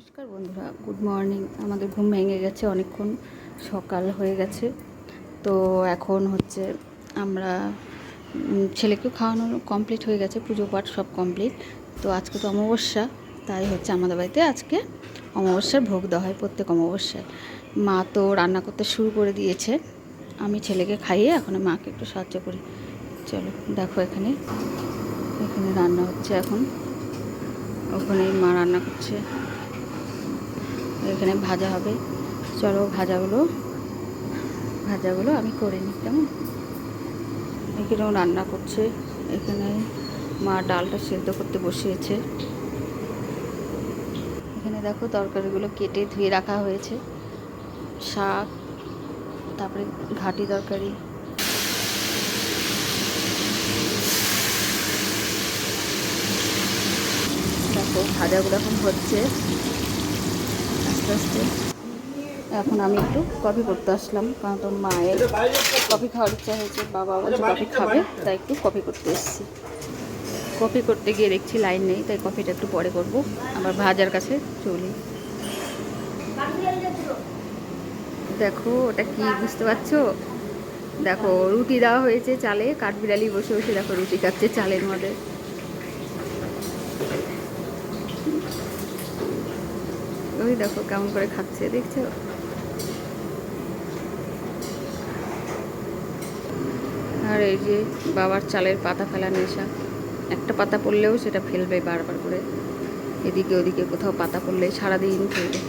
নমস্কার বন্ধুরা, good morning. আমাদের ঘুম ভেঙে গেছে অনেকক্ষণ, সকাল হয়ে গেছে। তো এখন হচ্ছে আমরা ছেলেকেও খাওয়ানো কমপ্লিট হয়ে গেছে, পুজো পাঠ সব কমপ্লিট তো আজকে তো অমাবস্যা, তাই হচ্ছে আমাদের বাড়িতে আজকে অমাবস্যার ভোগ দেওয়া হয়, প্রত্যেক অমাবস্যায়। মা তো রান্না করতে শুরু করে দিয়েছে। আমি ছেলেকে খাইয়ে এখন মাকে একটু সাহায্য করি। চলো, দেখো এখানে এখানে রান্না হচ্ছে এখন। ওখানে মা রান্না করছে। এখানে ভাজা হবে। চলো ভাজাগুলো ভাজাগুলো আমি করে নিই, কেমন? এখানেও রান্না করছে। এখানে মা ডালটা সেদ্ধ করতে বসিয়েছে। এখানে দেখো তরকারিগুলো কেটে ধুয়ে রাখা হয়েছে। শাক, তারপরে ঘাটি তরকারি। দেখো ভাজাগুলো এখন হচ্ছে। আস্তে এখন আমি একটু কফি করতে আসলাম, কারণ তোর মায়ের কফি খাওয়ার ইচ্ছা হয়েছে, বাবা বলছে কফি খাবে, তাই একটু কফি করতে এসেছি। কফি করতে গিয়ে দেখছি লাইন নেই, তাই কফিটা একটু পরে করব। আবার ভাজার কাছে চলি। দেখো, ওটা কি বুঝতে পারছ? দেখো, রুটি দেওয়া হয়েছে চালে, কাঠবিড়ালি বসে বসে দেখো রুটি খাচ্ছে চালের মধ্যে। ওই দেখো কেমন করে খাচ্ছে, দেখছ? আর এই যে বাবার চালের পাতা ফেলা নেশা, একটা পাতা পড়লেও সেটা ফেলবে বারবার করে। এদিকে ওদিকে কোথাও পাতা পড়লে সারাদিন ফেলবে।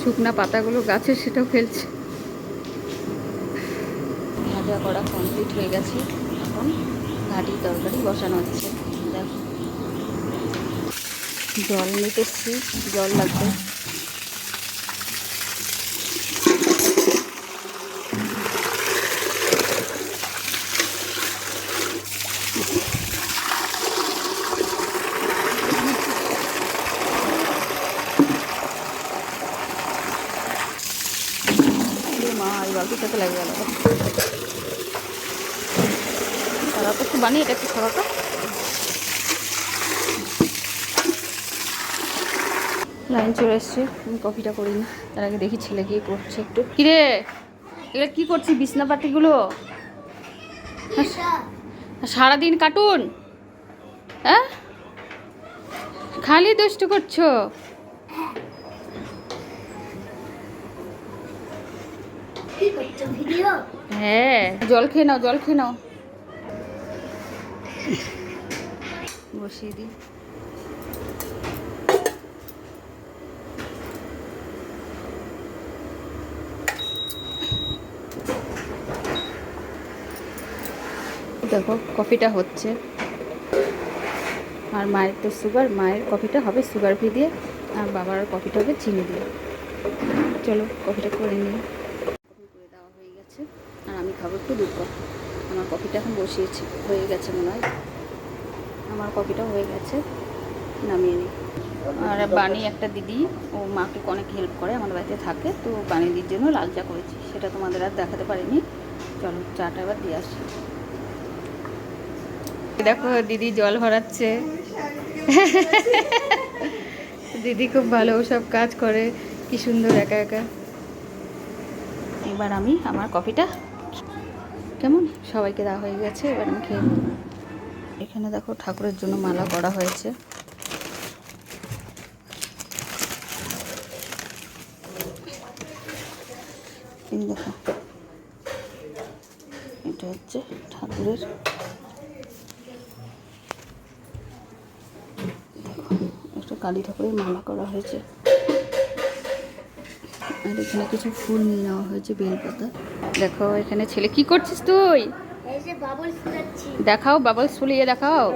শুকনা পাতাগুলো গাছে সেটাও ফেলছে। ভাজা করা কমপ্লিট হয়ে গেছে। এখন ঘাটি তরকারি বসানো হচ্ছে। জল নিতে এসছি জল লাগবে। সাথে লাগে গেল। সরাতো একটু বানিয়ে এটা একটু সরাতো লাইন চলে এসছে। আমি কফিটা করিনি। তার আগে দেখি ছেলে গিয়ে করছে একটু। কিরে? এগুলো কি করছিস বিছনাপাতিগুলো সারাদিন কাটুন হ্যাঁ? খালি দুষ্টু করছ? করছ হ্যাঁ। জল খেয়ে নাও জল খেয়ে নাও। বসিয়ে দিই। দেখো, কফিটা হচ্ছে। আর মায়ের তো সুগার মায়ের কফিটা হবে সুগার ফ্রি দিয়ে, আর বাবার কফিটা হবে চিনি দিয়ে। চলো, কফিটা করে নিই। কফি করে দেওয়া হয়ে গেছে, আর আমি খাব একটু দুধ কফি। আমার কফিটা এখন বসিয়েছি, হয়ে গেছে মনে হয়। আমার কফিটা হয়ে গেছে, নামিয়ে নিই। আর বানি একটা দিদি, ও মাকে অনেক হেল্প করে, আমাদের বাড়িতে থাকে, তো বানি জন্য লাল চা করেছি, সেটা তোমাদের আর দেখাতে পারিনি। চলো, চাটা এবার দিয়ে আসি। দেখো দিদি জল ভরাচ্ছে। দিদি খুব ভালো সব কাজ করে। কি সুন্দর একা একা। এবার আমি আমার কফিটা কেমন? সবাইকে দেওয়া হয়ে গেছে, এবার আমি খেয়ে। এখানে দেখো ঠাকুরের জন্য মালা করা হয়েছে। দেখো। এটা হচ্ছে ঠাকুরের দেখো একটা কালী ঠাকুরের মালা করা হয়েছে। আর এখানে কিছু ফুল নিয়ে নেওয়া হয়েছে বেলপাতা। দেখো এখানে ছেলে কি করছিস তুই? দেখাও বাবল ফুলিয়ে দেখাও।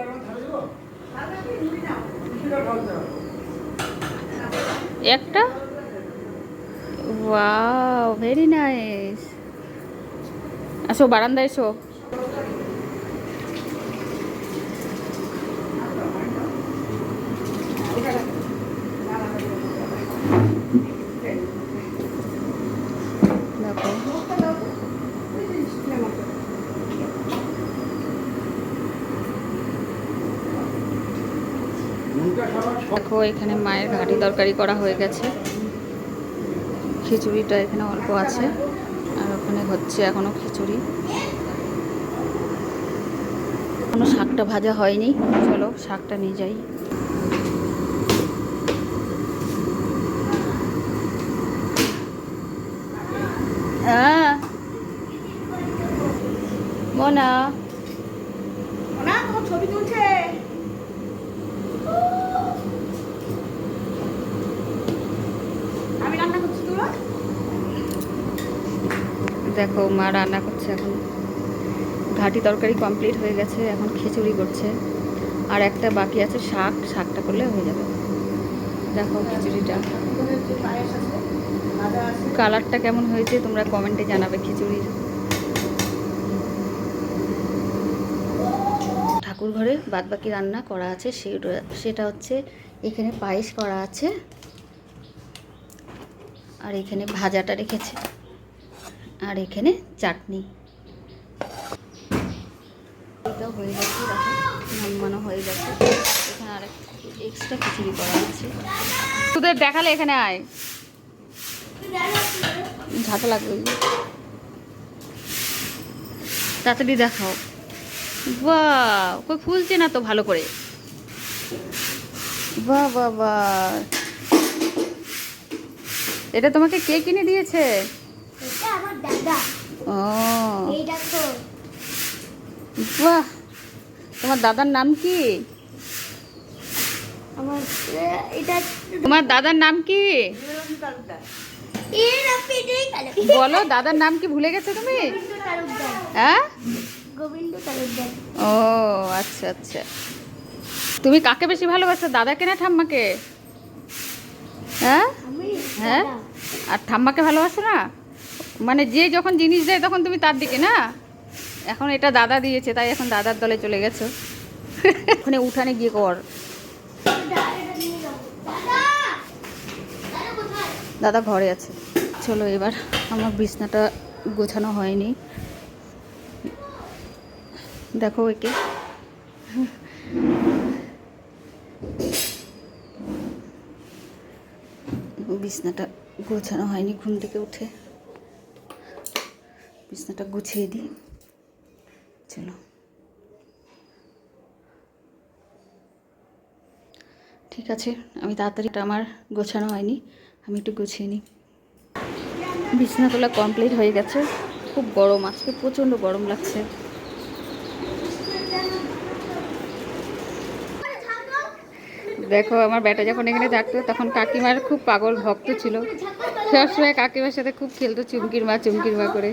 একটা? ওয়াও ভেরি নাইস আসো বারান্দায় এসো দেখো মনটা সব দেখো, এখানে মায়ের ঘাটি তরকারি করা হয়ে গেছে। খিচুড়িটা এখানে অল্প আছে, আর ওখানে হচ্ছে এখনও খিচুড়ি। এখনও শাকটা ভাজা হয়নি। চলো, শাকটা নিয়ে যাই। হ্যাঁ মনা না তোমার ছবি তুলছে আমি রান্না করছি তোরা দেখো, মা রান্না করছে এখন। ঘাটি তরকারি কমপ্লিট হয়ে গেছে, এখন খিচুড়ি করছে। আর একটা বাকি আছে শাক, শাকটা করলে হয়ে যাবে। দেখো খিচুড়িটা। কালারটা কেমন হয়েছে তোমরা কমেন্টে জানাবে খিচুড়ির। ঠাকুর ঘরে বাদ বাকি রান্না করা আছে সেটা হচ্ছে এখানে পায়েস করা আছে। আর এখানে ভাজাটা রেখেছে। আর এখানে চাটনি। এটাও হয়ে গেছে নামানো হয়ে গেছে। এখানে আর এক্সট্রা খিচুড়ি করা আছে। তোদের দেখালে এখানে আয়। ঝাঁটা লাগবে। তাড়াতাড়ি দেখাও। বাহ কই ফুলছে না তো ভালো করে? বাহ বাহ বাহ। এটা তোমাকে কে কিনে দিয়েছে? এটা দাদা। ও। এই দেখো। বাহ তোমার দাদার নাম কি? আমার এটা তোমার দাদার নাম কি? বলো দাদার নাম কি ভুলে গেছো তুমি? হ্যাঁ? গোবিন্দ তালুকদার। ও আচ্ছা আচ্ছা। তুমি কাকে বেশি ভালোবাসো দাদাকে না ঠাম্মাকে? হ্যাঁ? হ্যাঁ? আর ঠাম্মাকে ভালোবাসো না? মানে যে যখন জিনিস দেয় তখন তুমি তার দিকে না? এখন এটা দাদা দিয়েছে তাই এখন দাদার দলে চলে গেছো। ওখানে উঠানে গিয়ে কর। দাদা, ঘরে আছে। চলো এবার আমার বিছনাটা গোছানো হয়নি। দেখো একে। বিছনাটা গোছানো হয়নি ঘুম থেকে উঠে। বিছনাটা গুছিয়ে দিই। চলো। ঠিক আছে, আমি তাড়াতাড়ি আমার গোছানো হয়নি, আমি একটু গুছিয়ে নিই। বিছানা তোলা কমপ্লিট হয়ে গেছে, খুব গরম, আজকে প্রচণ্ড গরম লাগছে। দেখো, আমার বেটা যখন এখানে থাকতো তখন কাকিমার খুব পাগল ভক্ত ছিল। সবসময় কাকিমার সাথে খুব খেলতো, চুমকির মা চুমকির মা করে।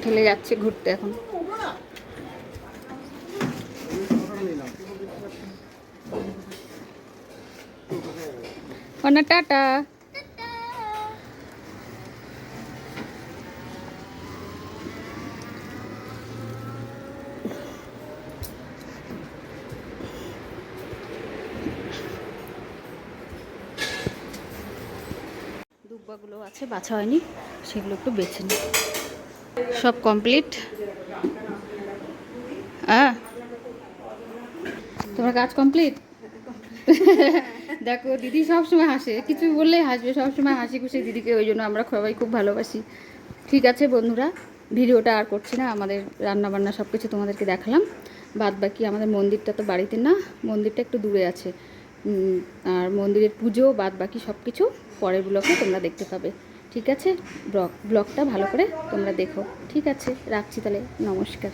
ঠেলে যাচ্ছে ঘুরতে এখন। অনা টাটা। আছে বাছা হয়নি সেগুলো একটু বেছে নিই সব কমপ্লিট? হ্যাঁ তোমার কাজ কমপ্লিট? দেখো দিদি সবসময় হাসে কিছু বললেই হাসবে সবসময় হাসি খুশি দিদিকে ওই জন্য আমরা সবাই খুব ভালোবাসি। ঠিক আছে বন্ধুরা ভিডিওটা আর করছি না আমাদের রান্না বান্না সব কিছু তোমাদেরকে দেখালাম। বাদ বাকি আমাদের মন্দিরটা তো বাড়িতে না মন্দিরটা একটু দূরে আছে। আর মন্দিরের পুজো বাদ বাকি সব কিছু পরের ব্লকে তোমরা দেখতে পাবে। ঠিক আছে? ব্লগ ব্লগটা ভালো করে তোমরা দেখো। ঠিক আছে? রাখছি তাহলে। নমস্কার।